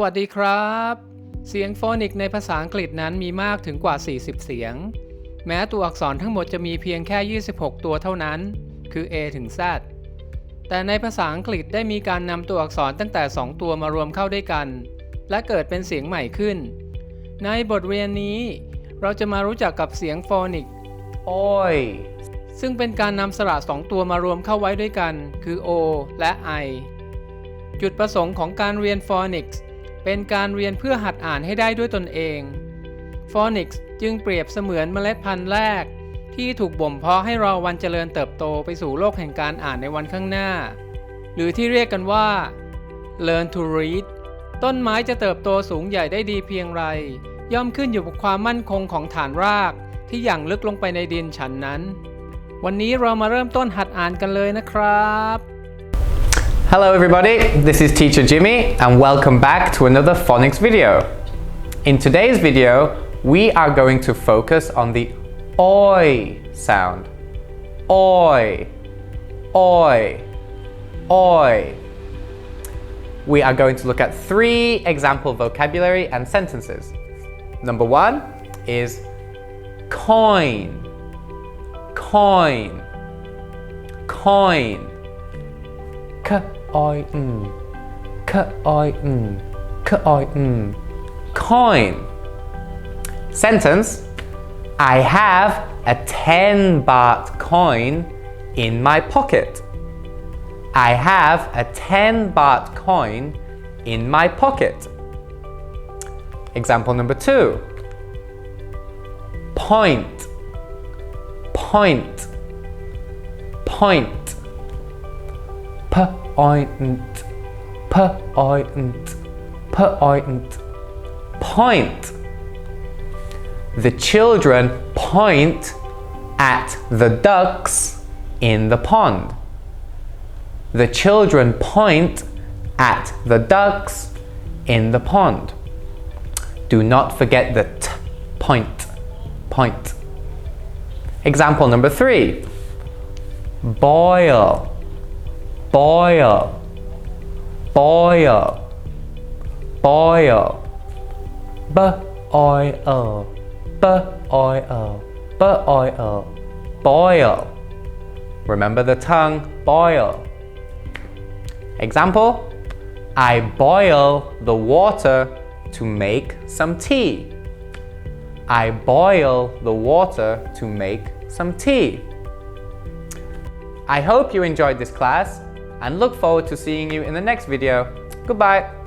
วัสดีครับ เสียงโฟนิกในภาษาอังกฤษนั้นมีมากถึงกว่า 40 เสียง แม้ตัวอักษรทั้งหมดจะมีเพียงแค่ 26 ตัวเท่านั้น คือ A ถึง Z แต่ในภาษาอังกฤษได้มีการนำตัวอักษรตั้งแต่ 2 ตัวมารวมเข้าด้วยกัน และเกิดเป็นเสียงใหม่ขึ้น ในบทเรียนนี้ เราจะมารู้จักกับเสียงโฟนิก Oi. ซึ่งเป็นการนำสระสองตัวมารวมเข้าไว้ด้วยกัน คือ O และ I จุดประสงค์ของการเรียน Phonics เป็นการเรียนเพื่อหัดอ่านให้ได้ด้วยตนเอง Phonics จึงเปรียบเสมือนเมล็ดพันธุ์แรก ที่ถูกบ่มเพาะให้รอวันเจริญเติบโตไปสู่โลกแห่งการอ่านในวันข้างหน้า หรือที่เรียกกันว่า learn to read ต้นไม้จะเติบโตสูงใหญ่ได้ดีเพียงไร ย่อมขึ้นอยู่กับความมั่นคงของฐานรากที่อย่างลึกลงไปในดินฉันนั้น วันนี้เรามาเริ่มต้นหัดอ่านกันเลยนะครับ Hello everybody, this is teacher Jimmy and welcome back to another phonics video. In today's video, we are going to focus on the oi sound. Oi, oi, oi. We are going to look at three example vocabulary and sentences. Number one is coin, coin, coin. I N K I N K I N coin. Sentence I have a 10 baht coin in my pocket. I have a 10 baht coin in my pocket. Example number two. Point. Point. Point point point point. Point. The children point at the ducks in the pond. The children point at the ducks in the pond. Do not forget the t point point. Example number 3 boil boil, boil, boil, b oil, b oil, b oil, boil. Remember the tongue, boil. Example: I boil the water to make some tea. I boil the water to make some tea. I hope you enjoyed this class and look forward to seeing you in the next video. Goodbye.